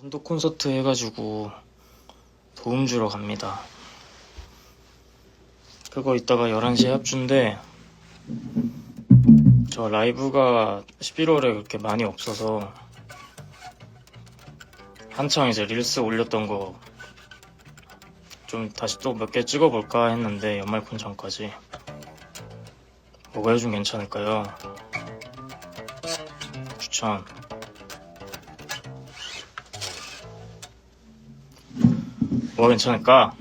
단독 콘서트 해가지고 도움 주러 갑니다. 그거 이따가 11시에 합주인데 저 라이브가 11월에 그렇게 많이 없어서 한창 이제 릴스 올렸던 거 좀 다시 또 몇 개 찍어볼까 했는데 연말 콘 전까지 뭐가 요즘 괜찮을까요? 추천 뭐가 괜찮을까?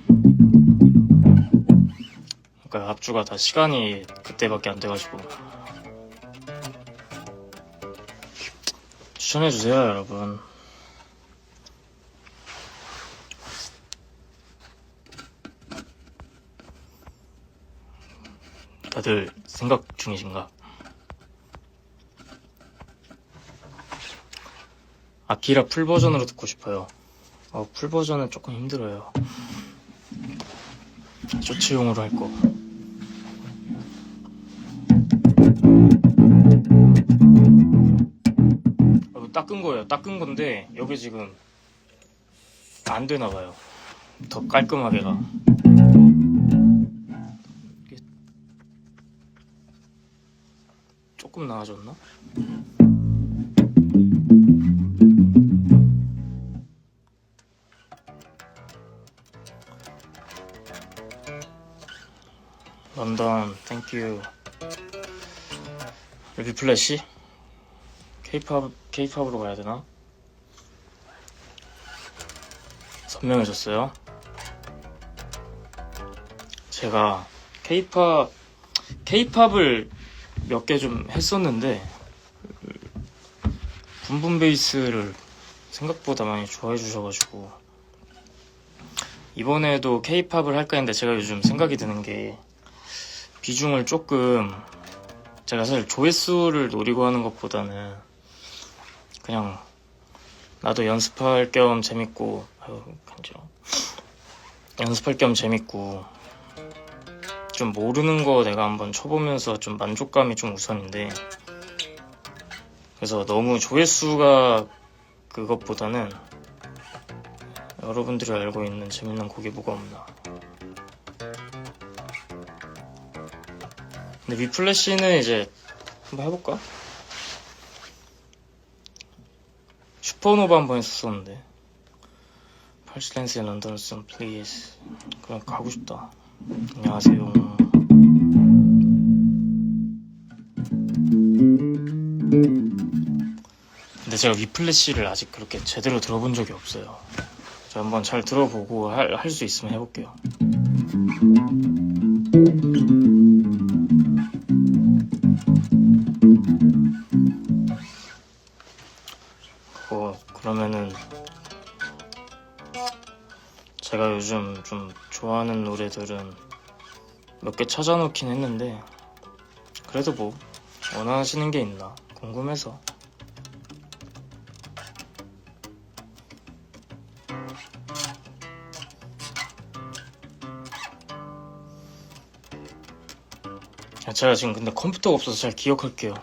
그러니까 합주가 다 시간이 그때밖에 안 돼가지고 추천해주세요 여러분 다들 생각 중이신가? 아키라 풀 버전으로 듣고 싶어요. 어, 풀 버전은 조금 힘들어요. 쇼츠용으로 할 거. 어, 이거 닦은 거예요. 닦은 건데 여기 지금 안 되나 봐요. 더 깔끔하게가. 조금 나아졌나? 런던 땡큐 루비 플래시 케이팝 케이팝으로 가야 되나? 선명해졌어요. 제가 케이팝 케이팝을 몇 개 좀 했었는데 군분 베이스를 생각보다 많이 좋아해 주셔가지고 이번에도 케이팝을 할까 했는데 제가 요즘 생각이 드는 게 비중을 조금 제가 사실 조회수를 노리고 하는 것보다는 그냥 나도 연습할 겸 재밌고 아유 간지러워 연습할 겸 재밌고 좀 모르는 거 내가 한번 쳐보면서 좀 만족감이 좀 우선인데 그래서 너무 조회수가 그것보다는 여러분들이 알고 있는 재밌는 곡이 뭐가 없나 근데 위플래시는 이제 한번 해볼까? 슈퍼노바 한번 했었었는데. 팔시렌스의 런던 선 플리즈 그냥 가고 싶다. 안녕하세요. 근데 제가 위플래시를 아직 그렇게 제대로 들어본 적이 없어요. 저 한번 잘 들어보고 할 수 있으면 해볼게요 좀 좋아하는 노래들은 몇 개 찾아놓긴 했는데 그래도 뭐 원하시는 게 있나 궁금해서. 아, 제가 지금 근데 컴퓨터가 없어서 잘 기억할게요.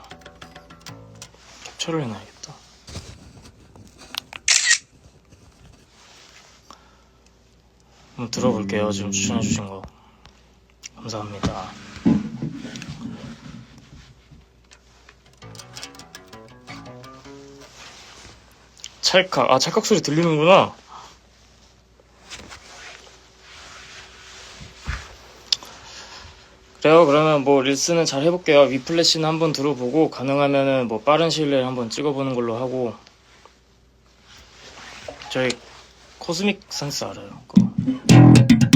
캡처를 해놔야겠다 한번 들어볼게요. 지금 추천해주신 거. 감사합니다. 찰칵. 아, 찰칵 소리 들리는구나. 그래요. 그러면 뭐 릴스는 잘 해볼게요. 위플래시는 한번 들어보고 가능하면은 뭐 빠른 시일 내에 한번 찍어보는 걸로 하고 저희 코스믹 센스 알아요? 그거. 뭐였지?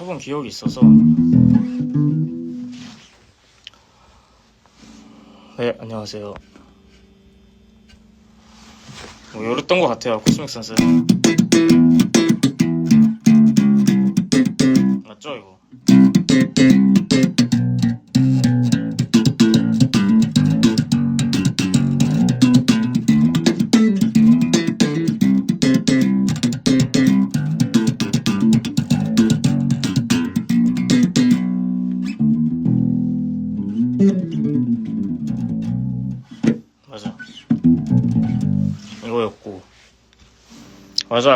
쳐본 기억이 있어서. 네 안녕하세요. 뭐 열었던 것 같아요 코스믹 선스 맞죠 이거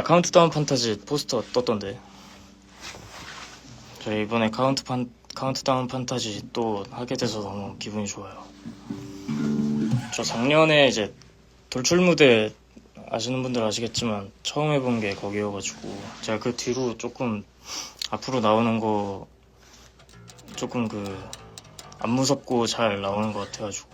카운트다운 판타지 포스터 떴던데. 저 이번에 카운트 판, 카운트다운 판타지 또 하게 돼서 너무 기분이 좋아요. 저 작년에 이제 돌출 무대 아시는 분들 아시겠지만 처음 해본 게 거기여가지고 제가 그 뒤로 조금 앞으로 나오는 거 조금 그 안 무섭고 잘 나오는 것 같아가지고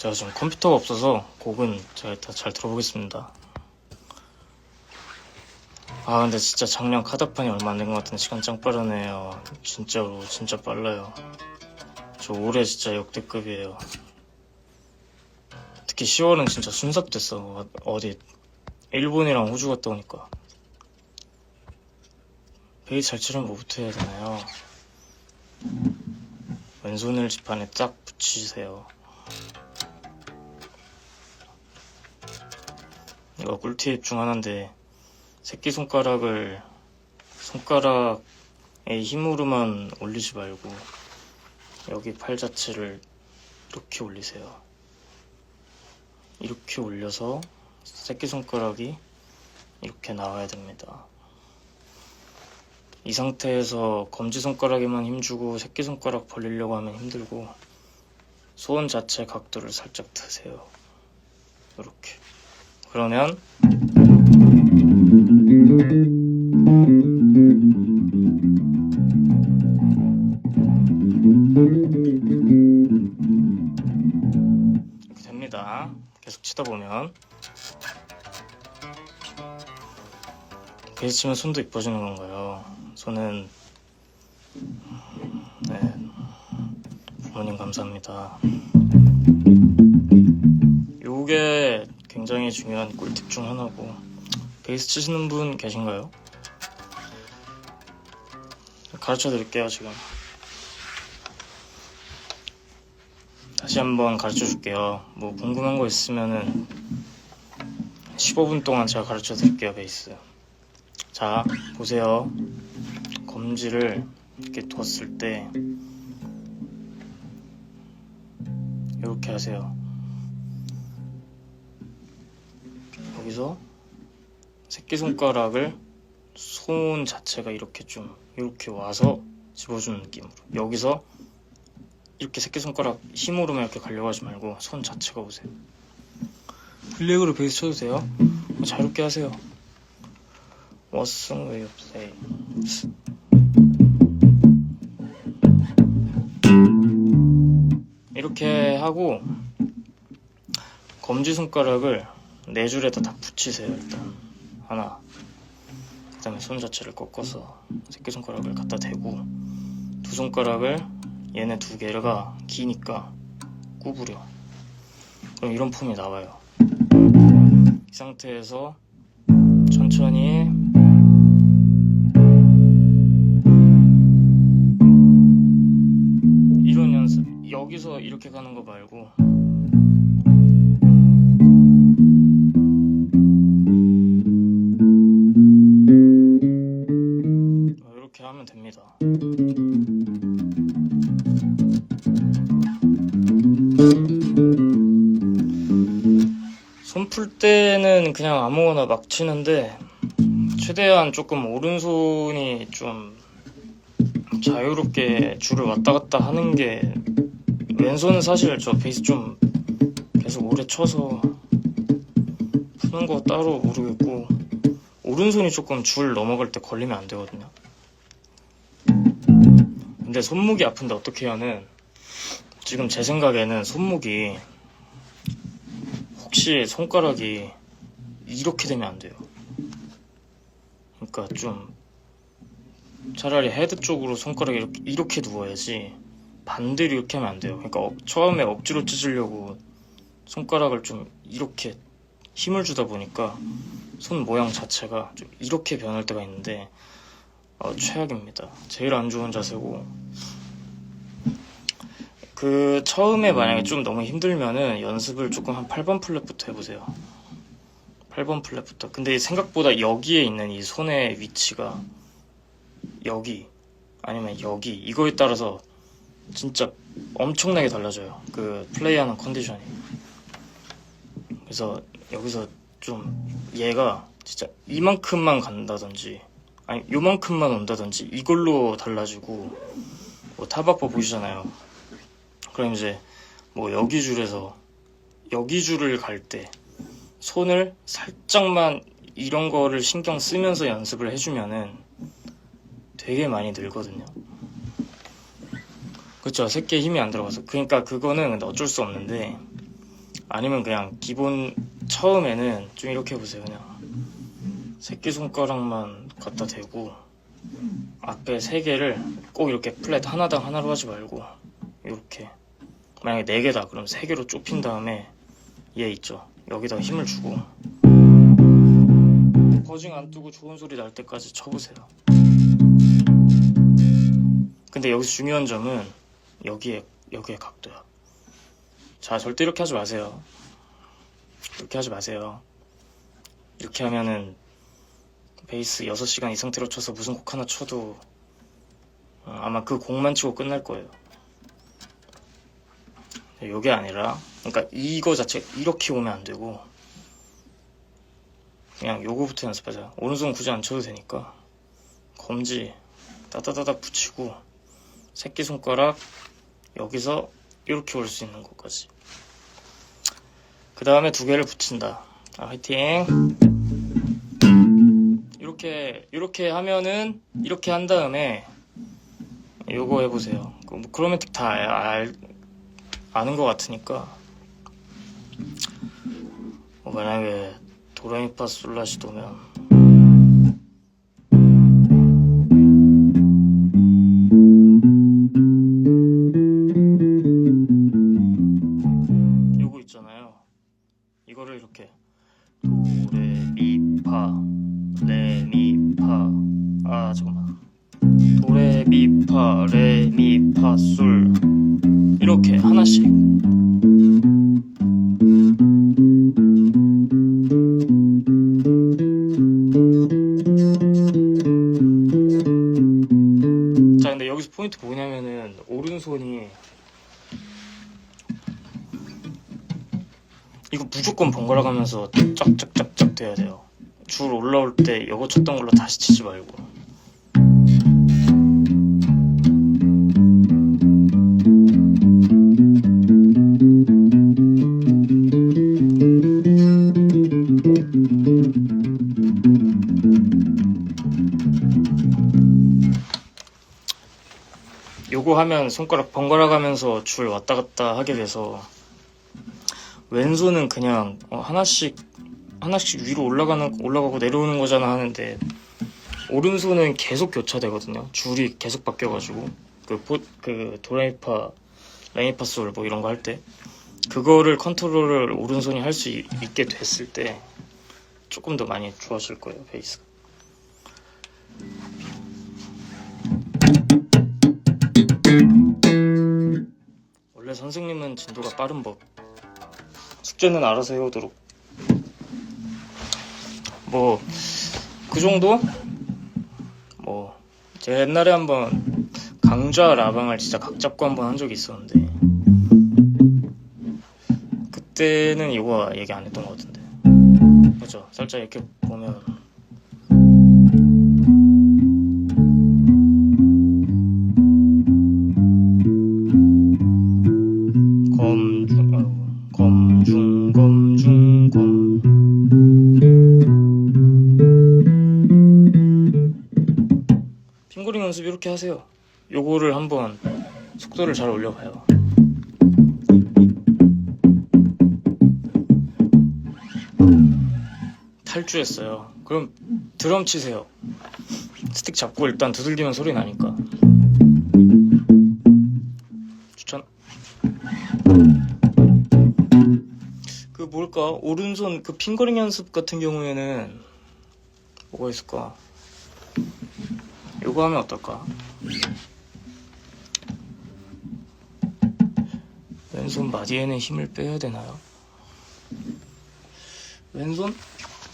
제가 지금 컴퓨터가 없어서 곡은 제가 다잘 들어보겠습니다. 아 근데 진짜 작년 카드판이 얼마 안 된 것 같은데 시간 짱 빠르네요. 진짜로 진짜 빨라요. 저 올해 진짜 역대급이에요. 특히 10월은 진짜 순삭됐어. 어- 어디 일본이랑 호주 갔다 오니까. 베이스 잘 치려면 뭐부터 해야 되나요? 왼손을 지판에 딱 붙이세요. 이거 꿀팁 중 하나인데 새끼손가락을 손가락의 힘으로만 올리지 말고 여기 팔 자체를 이렇게 올리세요. 이렇게 올려서 새끼손가락이 이렇게 나와야 됩니다. 이 상태에서 검지손가락에만 힘주고 새끼손가락 벌리려고 하면 힘들고 손 자체 각도를 살짝 드세요. 이렇게. 그러면 이렇게 됩니다. 계속 치다 보면 베이스 치면 손도 이뻐지는 건가요? 손은 네 부모님 감사합니다. 요게 굉장히 중요한 꿀팁 중 하나고. 베이스 치시는 분 계신가요? 가르쳐 드릴게요 지금. 다시 한번 가르쳐 줄게요. 뭐 궁금한 거 있으면은 15분 동안 제가 가르쳐 드릴게요 베이스. 자 보세요. 검지를 이렇게 뒀을 때 이렇게 하세요 여기서 새끼손가락을 손 자체가 이렇게 좀 이렇게 와서 집어주는 느낌으로. 여기서 이렇게 새끼손가락 힘으로만 이렇게 가려고 하지 말고 손 자체가 오세요. 블랙으로 베이스 쳐도 돼요? 자유롭게 하세요. What's wrong with play? 이렇게 하고 검지손가락을 네 줄에다 다 붙이세요 일단. 하나. 그 다음에 손 자체를 꺾어서 새끼손가락을 갖다 대고 두 손가락을 얘네 두 개가 기니까 구부려. 그럼 이런 폼이 나와요. 이 상태에서 천천히 이런 연습. 여기서 이렇게 가는 거 말고 손풀 때는 그냥 아무거나 막 치는데 최대한 조금 오른손이 좀 자유롭게 줄을 왔다 갔다 하는 게 왼손은 사실 저 베이스 좀 계속 오래 쳐서 푸는 거 따로 모르겠고 오른손이 조금 줄 넘어갈 때 걸리면 안 되거든요. 근데 손목이 아픈데 어떻게 하는 지금 제 생각에는 손목이 혹시 손가락이 이렇게 되면 안 돼요. 그러니까 좀 차라리 헤드 쪽으로 손가락이 이렇게, 이렇게 누워야지 반대로 이렇게 하면 안 돼요. 그러니까 억- 처음에 억지로 찢으려고 손가락을 좀 이렇게 힘을 주다 보니까 손 모양 자체가 좀 이렇게 변할 때가 있는데 어, 최악입니다. 제일 안 좋은 자세고 그 처음에 만약에 좀 너무 힘들면은 연습을 조금 한 8번 플랫부터 해보세요. 8번 플랫부터. 근데 생각보다 여기에 있는 이 손의 위치가 여기 아니면 여기 이거에 따라서 진짜 엄청나게 달라져요. 그 플레이하는 컨디션이. 그래서 여기서 좀 얘가 진짜 이만큼만 간다든지 아니 요만큼만 온다든지 이걸로 달라지고 뭐 타박보 보시잖아요. 그럼 이제 뭐 여기 줄에서 여기 줄을 갈 때 손을 살짝만 이런 거를 신경 쓰면서 연습을 해주면은 되게 많이 늘거든요. 그쵸. 새끼에 힘이 안 들어가서. 그러니까 그거는 근데 어쩔 수 없는데 아니면 그냥 기본 처음에는 좀 이렇게 해보세요. 그냥 새끼손가락만 갖다 대고 앞에 세 개를 꼭 이렇게 플랫 하나당 하나로 하지 말고 이렇게 만약에 네 개다 그럼 세 개로 좁힌 다음에 얘 있죠. 여기다 힘을 주고 버징 안 뜨고 좋은 소리 날 때까지 쳐보세요. 근데 여기서 중요한 점은 여기에 여기에 각도야. 자 절대 이렇게 하지 마세요. 이렇게 하지 마세요. 이렇게 하면은 베이스 6시간 이 상태로 쳐서 무슨 곡 하나 쳐도 어, 아마 그 곡만 치고 끝날 거예요. 요게 아니라 그러니까 이거 자체 이렇게 오면 안 되고 그냥 요거부터 연습하자. 오른손 굳이 안 쳐도 되니까 검지 따다다닥 붙이고 새끼손가락 여기서 이렇게 올 수 있는 것까지 그 다음에 두 개를 붙인다 아, 화이팅 이렇게 이렇게 하면은 이렇게 한 다음에 요거 해보세요. 그뭐 크로매틱 다 알, 알- 아는 것 같으니까. 뭐 만약에 도레미파솔라시도면 레미파. 아 잠깐만. 도레미파 레미파 솔 이렇게 하나씩. 자 근데 여기서 포인트 뭐냐면은 오른손이 이거 무조건 번갈아 가면서 짝짝짝짝 돼야 돼요. 줄 올라올 때 이거 쳤던 걸로 다시 치지 말고. 요거 하면 손가락 번갈아 가면서 줄 왔다 갔다 하게 돼서 왼손은 그냥 어, 하나씩 하나씩 위로 올라가는 올라가고 내려오는 거잖아 하는데 오른손은 계속 교차되거든요. 줄이 계속 바뀌어가지고 그, 포, 그 도레미파, 레미파 솔 뭐 이런 거 할 때 그거를 컨트롤을 오른손이 할 수 있게 됐을 때 조금 더 많이 좋아질 거예요 베이스가. 원래 선생님은 진도가 빠른 법. 숙제는 알아서 해오도록. 뭐, 그 정도? 뭐, 제가 옛날에 한번 강좌 라방을 진짜 각 잡고 한번 한 적이 있었는데, 그때는 이거 얘기 안 했던 것 같은데. 그죠? 살짝 이렇게 보면, 속도를 잘 올려봐요. 탈주했어요. 그럼 드럼 치세요. 스틱 잡고 일단 두들기면 소리 나니까. 추천. 그 뭘까? 오른손 그 핑거링 연습 같은 경우에는 뭐가 있을까? 이거 하면 어떨까? 왼손 마디에는 힘을 빼야 되나요? 왼손?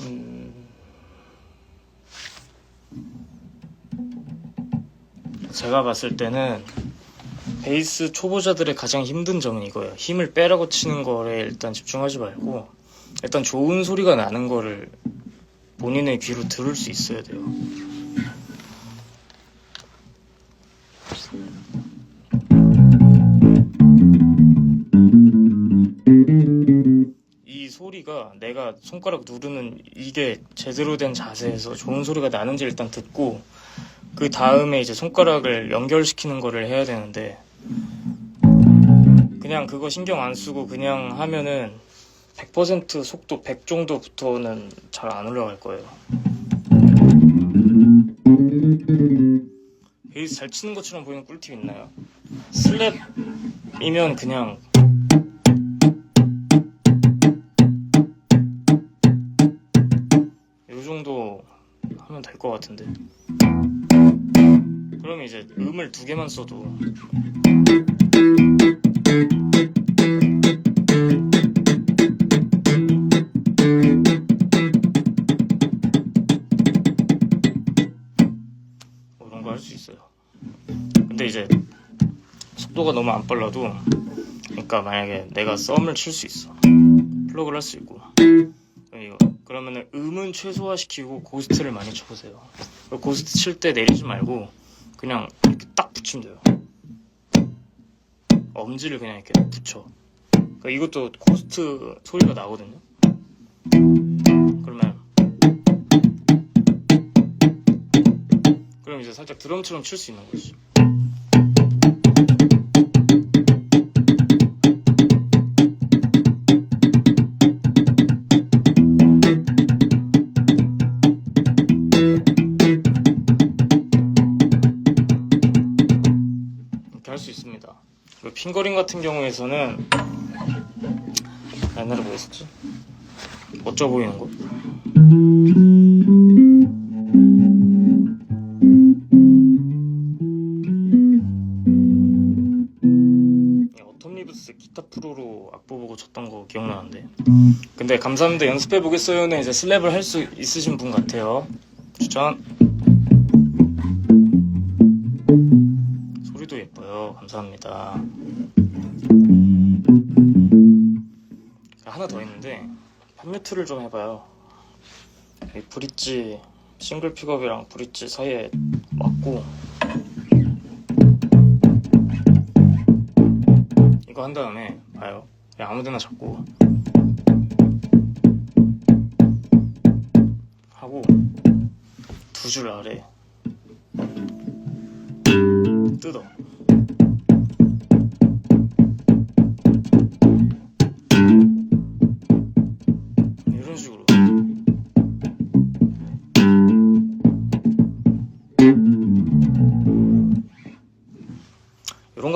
음... 제가 봤을 때는 베이스 초보자들의 가장 힘든 점은 이거예요. 힘을 빼라고 치는 거에 일단 집중하지 말고 일단 좋은 소리가 나는 거를 본인의 귀로 들을 수 있어야 돼요. 손가락 누르는 이게 제대로 된 자세에서 좋은 소리가 나는지 일단 듣고 그 다음에 이제 손가락을 연결시키는 거를 해야 되는데 그냥 그거 신경 안 쓰고 그냥 하면은 100% 속도 100 정도부터는 잘 안 올라갈 거예요. 베이스 잘 치는 것처럼 보이는 꿀팁 있나요? 슬랩이면 그냥 것 같은데. 그럼 이제 음을 두 개만 써도 뭐 이런 거 할 수 있어요. 근데 이제 속도가 너무 안 빨라도 그러니까 만약에 내가 썸을 칠 수 있어. 플러그를 할 수 있고. 음은 최소화시키고 고스트를 많이 쳐보세요. 그 고스트 칠 때 내리지 말고 그냥 이렇게 딱 붙이면 돼요. 엄지를 그냥 이렇게 붙여. 그러니까 이것도 고스트 소리가 나거든요. 그러면 그럼 이제 살짝 드럼처럼 칠 수 있는 거지. 핑거링 같은 경우에서는 옛날에 뭐 했었지? 멋져 보이는 거? 어텀 리브스 기타 프로로 악보 보고 쳤던 거 기억나는데 근데 감사합니다 연습해 보겠어요는 이제 슬랩을 할 수 있으신 분 같아요 추천 감사합니다. 하나 더 있는데 판뮤트를 좀 해봐요. 이 브릿지 싱글 픽업이랑 브릿지 사이에 맞고. 이거 한 다음에 봐요. 아무데나 잡고. 하고 두 줄 아래. 뜯어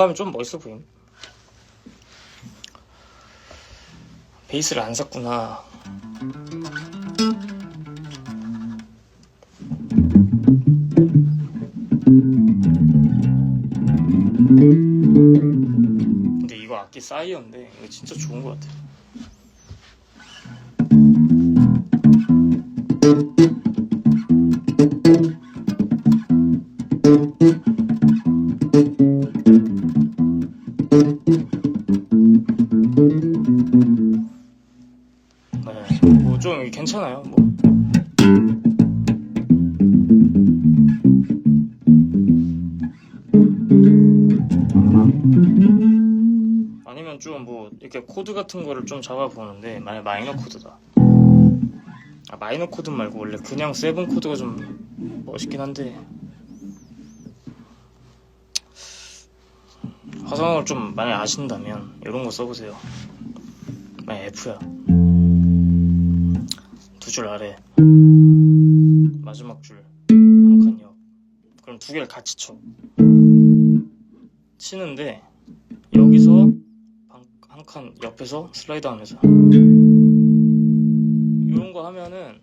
하면 좀 멋있어 보임. 베이스를 안 샀구나. 근데 이거 악기 싸이언데 이거 진짜 좋은 것 같아. 네, 아니면 좀 뭐 이렇게 코드 같은 거를 좀 잡아보는데 만약 마이너 코드다. 아, 마이너 코드 말고 원래 그냥 세븐 코드가 좀 멋있긴 한데 화성을 좀 만약 아신다면 이런 거 써보세요. 만약 F야. 두두줄 아래 마지막 줄 한 칸 옆 그럼 두 개를 같이 쳐 치는데 여기서 한 칸 옆에서 슬라이드 하면서. 이런 거 하면은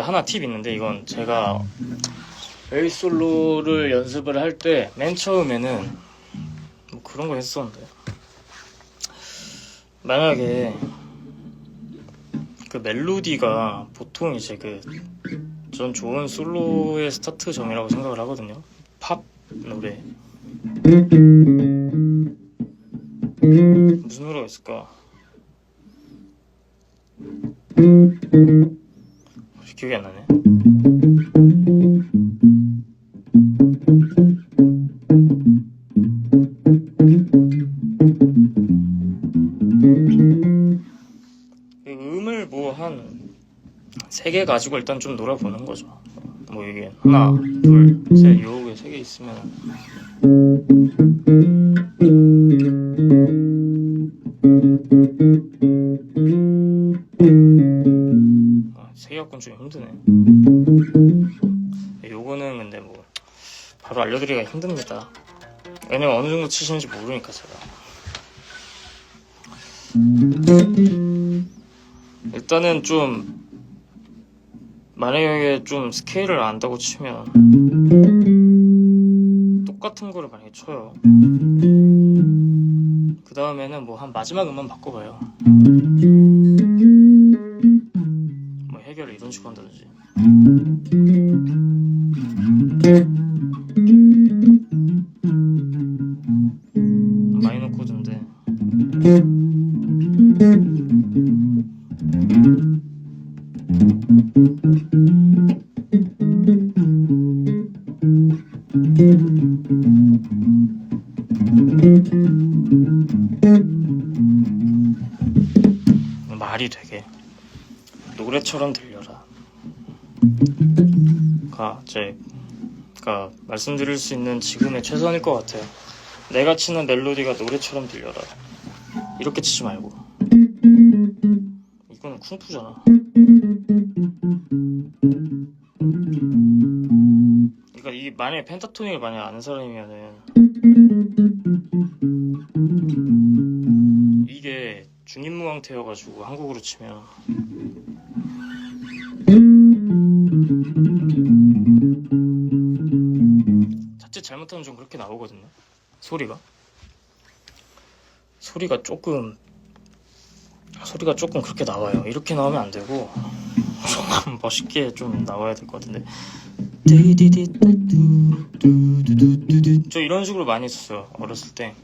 하나 팁 있는데 이건 제가 베이스 솔로를 연습을 할 때 맨 처음에는 뭐 그런 거 했었는데 만약에 그 멜로디가 보통 이제 그 전 좋은 솔로의 스타트점이라고 생각을 하거든요. 팝 노래 무슨 노래가 있을까? 기억이 안 나네. 이 음을 뭐 한 세 개 가지고 일단 좀 놀아보는 거죠. 뭐 이게 하나, 둘, 셋, 요게 세 개 있으면 좀 힘드네. 요거는 근데 뭐 바로 알려드리기가 힘듭니다. 왜냐면 어느 정도 치시는지 모르니까 제가. 일단은 좀 만약에 좀 스케일을 안다고 치면 똑같은 거를 만약에 쳐요. 그 다음에는 뭐 한 마지막 음만 바꿔봐요. 뭐해 말씀드릴 수 있는 지금의 최선일 것 같아요. 내가 치는 멜로디가 노래처럼 들려라. 이렇게 치지 말고. 이거는 쿵푸잖아. 그러니까 이 만약에 펜타토닉을 만약 아는 사람이면은 이게 중인무광태여가지고 한국으로 치면 잘못하면 좀 그렇게 나오거든요. 소리가 소리가 조금 소리가 조금 그렇게 나와요. 이렇게 나오면 안 되고 조금 멋있게 좀 나와야 될 것 같은데. 저 이런 식으로 많이 했었어요. 어렸을 때.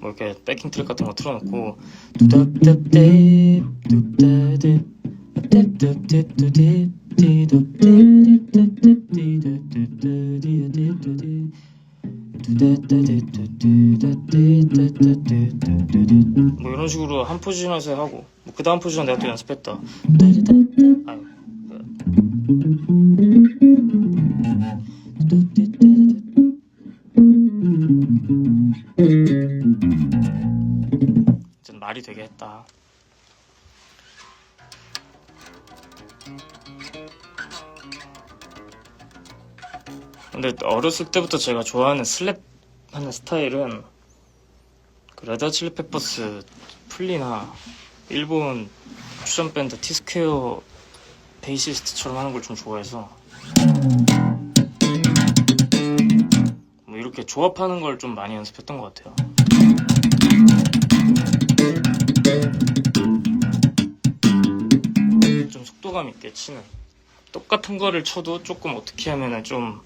뭐 이렇게 백킹 트랙 같은 거 틀어놓고 둡다답 답답답답답 뭐 이런 식으로 한 포지션에서 하고. 뭐 그 다음 포지션 내가 또 연습했다. 아유, 좀 말이 되게 했다 근데 어렸을 때부터 제가 좋아하는 슬랩 하는 스타일은 그 레드 칠리 페퍼스 플리나 일본 퓨전 밴드 티스퀘어 베이시스트처럼 하는 걸 좀 좋아해서 뭐 이렇게 조합하는 걸 좀 많이 연습했던 것 같아요. 좀 속도감 있게 치는 똑같은 거를 쳐도 조금 어떻게 하면은 좀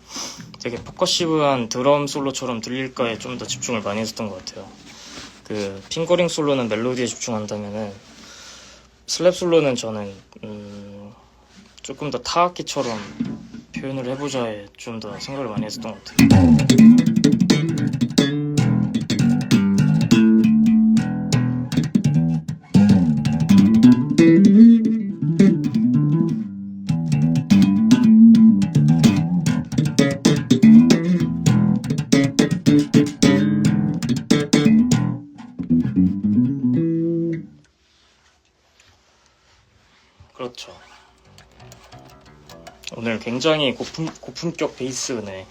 되게 포커시브한 드럼 솔로처럼 들릴까에 좀 더 집중을 많이 했었던 것 같아요. 그 핑거링 솔로는 멜로디에 집중한다면은 슬랩 솔로는 저는 음, 조금 더 타악기처럼 표현을 해보자에 좀 더 생각을 많이 했었던 것 같아요. 오늘 굉장히 고품, 고품격 베이스 네.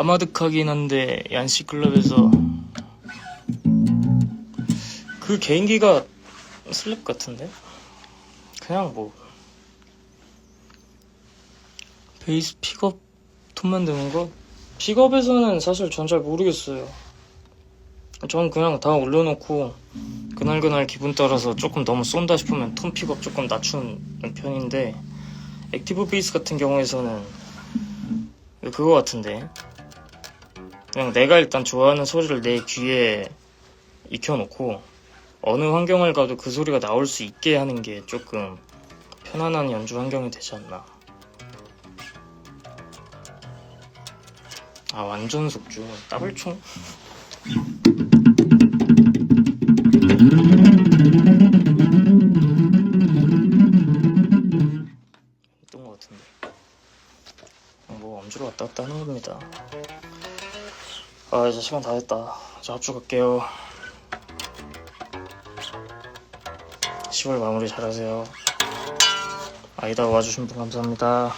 까마득하긴 한데 얀시 클럽에서 그 개인기가 슬랩 같은데? 그냥 뭐 베이스 픽업 톤 만드는 거? 픽업에서는 사실 전 잘 모르겠어요. 전 그냥 다 올려놓고 그날그날 기분 따라서 조금 너무 쏜다 싶으면 톤 픽업 조금 낮추는 편인데 액티브 베이스 같은 경우에서는 그거 같은데 그냥 내가 일단 좋아하는 소리를 내 귀에 익혀놓고 어느 환경을 가도 그 소리가 나올 수 있게 하는 게 조금 편안한 연주 환경이 되지 않나. 아 완전 속주. 더블총. 있던 것 같은데. 뭐 엄지로 왔다 갔다 하는 겁니다. 아 이제 시간 다 됐다. 저 합주 갈게요. 10월 마무리 잘하세요. 아이다 와주신 분 감사합니다.